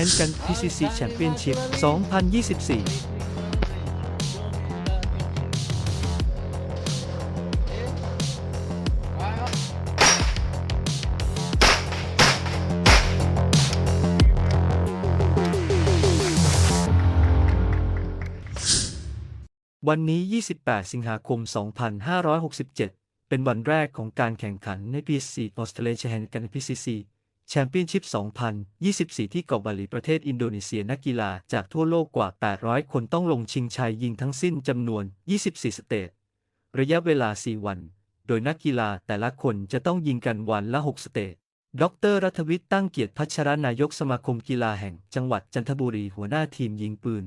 Hand Gun PCC Championship 2024วันนี้ 28 สิงหาคม 2567 เป็นวันแรกของการแข่งขันใน PCC Australia Hand Gun PCC Championship 2024 ที่เกาะบาหลีประเทศอินโดนีเซียนักกีฬาจากทั่วโลกกว่า 800 คนต้องลงชิงชัยยิงทั้งสิ้นจำนวน 24 สเตจ ระยะเวลา 4 วัน โดยนักกีฬาแต่ละคนจะต้องยิงกันวันละ 6 สเตจ ดรรัฐวิทย์ตั้งเกียรติพัชรนายกสมาคมกีฬาแห่งจังหวัดจันทบุรีหัวหน้าทีมยิงปืน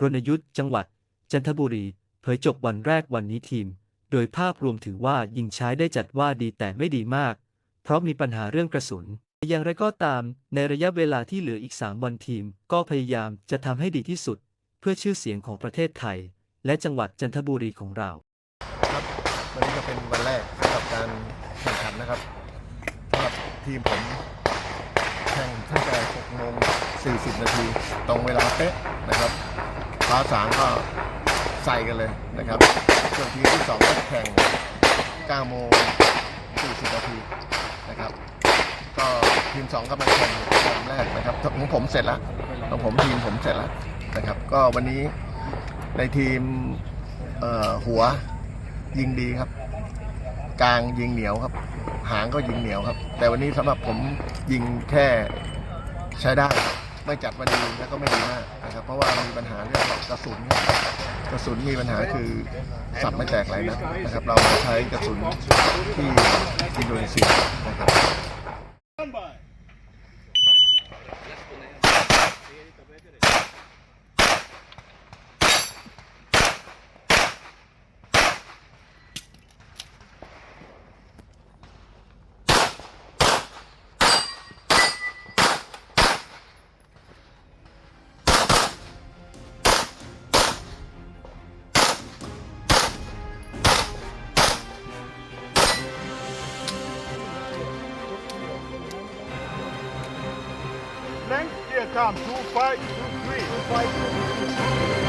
รณยุทธ์จังหวัด จันทบุรี เผยจบวันแรกวันนี้ทีม โดยภาพรวมถือว่ายิงใช้ได้จัดว่าดีแต่ไม่ดีมาก เพราะมีปัญหาเรื่องกระสุน อย่างไรก็ตาม ในระยะเวลาที่เหลืออีก 3 วันทีม ก็พยายามจะทำให้ดีที่สุด เพื่อชื่อเสียงของประเทศไทย และจังหวัดจันทบุรีของเรา ครับ วันนี้ก็เป็นวันแรกสำหรับการแข่งขันนะครับสำหรับทีมผมแข่งตั้งแต่6โมง40 นาที ตรงเวลาเป๊ะนะครับฟ้าสางก็ใส่กันเลยนะครับส่วนทีมที่2ก็แข่ง9โมง40 นาทีนะครับ ก็ทีม2ก็มาแข่งเกมแรกนะครับของผมเสร็จแล้วของผมทีมผมเสร็จแล้วนะครับ ก็วันนี้ในทีมหัวยิงดีครับ กลางยิงเหนียวครับ หางก็ยิงเหนียวครับ แต่วันนี้สำหรับผมยิงแค่ใช้ได้ไม่จัดว่าดีแล้วก็ไม่ดีมากนะครับ เพราะว่ามีปัญหาเรื่องกระสุนกระสุนมีปัญหาคือสับไม่แตกหลยนัดนะครับ เราใช้กระสุนที่อินโดนีเซียนะครับ Yeah, I did it. come. Two, five, two, three. Two, five, two, three.